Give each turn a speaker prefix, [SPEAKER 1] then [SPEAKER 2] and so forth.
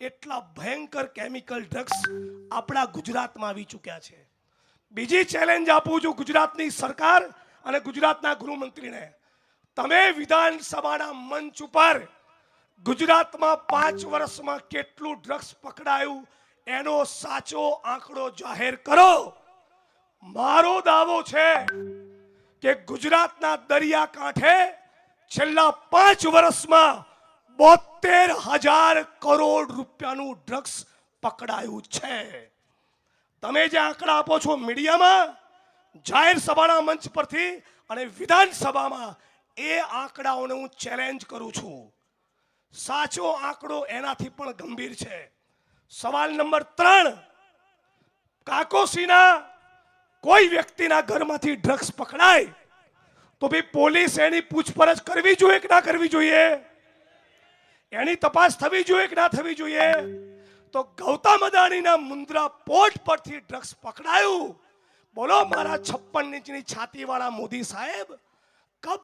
[SPEAKER 1] એટલા ભયંકર chemical drugs આપણા ગુજરાતમાં આવી ચૂક્યા છે. બીજી ચેલેન્જ આપું છું ગુજરાતની સરકાર અને ગુજરાતના ગૃહમંત્રીને. તમે વિધાનસભાના મંચ ઉપર ગુજરાતમાં પાંચ વર્ષમાં કેટલું ડ્રગ્સ પકડાયું એનો સાચો આંકડો જાહેર કરો. મારો દાવો છે કે ગુજરાતના દરિયાકાંઠે છેલ્લા પાંચ વર્ષમાં બોતેર હજાર કરોડ રૂપિયાનું ડ્રગ્સ પકડાયું છે. તમે જે આંકડા આપો છો મીડિયામાં, જાહેર સભાના મંચ પરથી અને વિધાનસભામાં, એ આંકડાઓને હું ચેલેન્જ કરું છું. સાચો આંકડો એનાથી પણ ગંભીર છે. સવાલ નંબર ત્રણ, કાકોસીના કોઈ વ્યક્તિના ઘરમાંથી ડ્રગ્સ પકડાય? તો ભાઈ પોલીસ એની પૂછપરછ કરવી જોઈએ કે ના કરવી જોઈએ? એની તપાસ થવી જોઈએ કે ના થવી જોઈએ? તો ગૌતમ અદાણીના મુન્દ્રા પોર્ટ પરથી ડ્રગ્સ પકડાયું. બોલો, મારા છપ્પન ઇંચની છાતીવાળા મોદી સાહેબ